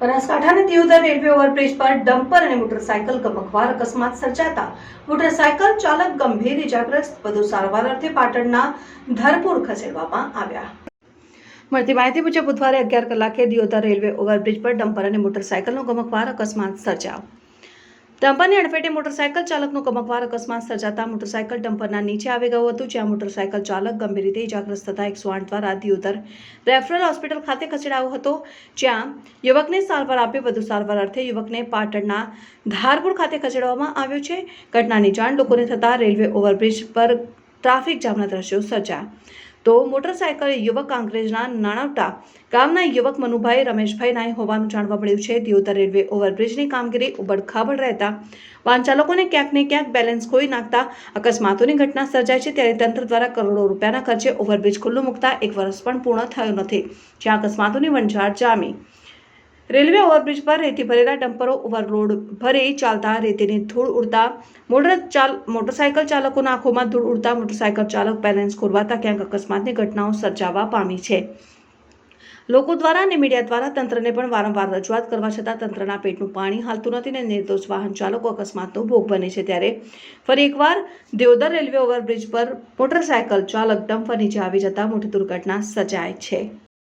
બનાસકાંઠાના Deodar railway overbridge પર dumper અને મોટરસાયકલ ગમકવાર અકસ્માત સર્જાતા. મોટરસાયકલ ચાલક ગંભીર ઇજાગ્રસ્ત. વધુ સારવાર અર્થે પાટણના ધરપુર ખસેડવામાં આવ્યા. મળતી માહિતી મુજબ બુધવારે અગિયાર કલાકે દિયોદર રેલવે ઓવરબ્રિજ પર ડમ્પર અને મોટરસાયકલનો ગમકવાર અકસ્માત સર્જાયો. ડમ્પરની અડફેટે મોટરસાયકલ ચાલકનો કમકવાર અકસ્માત સર્જાતા મોટરસાયકલ ડમ્પરના નીચે આવી ગયું હતું, જ્યાં મોટરસાયકલ ચાલક ગંભીર રીતે ઇજાગ્રસ્ત થતા એકસો આઠ દ્વારા દિયોદર રેફરલ હોસ્પિટલ ખાતે ખસેડાયો હતો, જ્યાં યુવકને સારવાર આપી વધુ સારવાર અર્થે યુવકને પાટણના ધારપુર ખાતે ખસેડવામાં આવ્યો છે. ઘટનાની જાણ લોકોને થતાં રેલવે ઓવરબ્રિજ પર ટ્રાફિક જામના દ્રશ્યો સર્જાયા. તો મોટરસાયકલ યુવક કાંકરેજના નાણાવટા ગામના યુવક મનુભાઈ રમેશભાઈ નાય હોવાનું જાણવા મળ્યું છે. દિયોદર રેલવે ઓવરબ્રિજની કામગીરી ઉબડખાબડ રહેતા વાહન ચાલકોને ક્યાંક ને ક્યાંક બેલેન્સ ખોઈ નાખતા અકસ્માતોની ઘટના સર્જાય છે. ત્યારે તંત્ર દ્વારા કરોડો રૂપિયાના ખર્ચે ઓવરબ્રિજ ખુલ્લું મૂકતા એક વર્ષ પણ પૂર્ણ થયું નથી. જ્યાં અકસ્માતોની વણઝાર જામી. રેલવે ઓવરબ્રિજ પર રેતી ભરેલા ડમ્પરો ઓવરલોડ ભરી ચાલતા રેતીની ધૂળ ઉડતા મોટર ચાલ, મોટરસાયકલ ચાલકોના આંખોમાં ધૂળ ઉડતા મોટરસાયકલ ચાલક બેલેન્સ ખોરવાતા ક્યાંક અકસ્માતની ઘટનાઓ સર્જાવા પામી છે. લોકો દ્વારા અને મીડિયા દ્વારા તંત્રને પણ વારંવાર રજૂઆત કરવા છતાં તંત્રના પેટનું પાણી હાલતું નથી અને નિર્દોષ વાહન ચાલકો અકસ્માતનો ભોગ બને છે ત્યારે ફરી એકવાર દેવદર રેલવે ઓવરબ્રિજ પર મોટરસાયકલ ચાલક ડમ્પર નીચે આવી જતા મોટી દુર્ઘટના સર્જાય છે.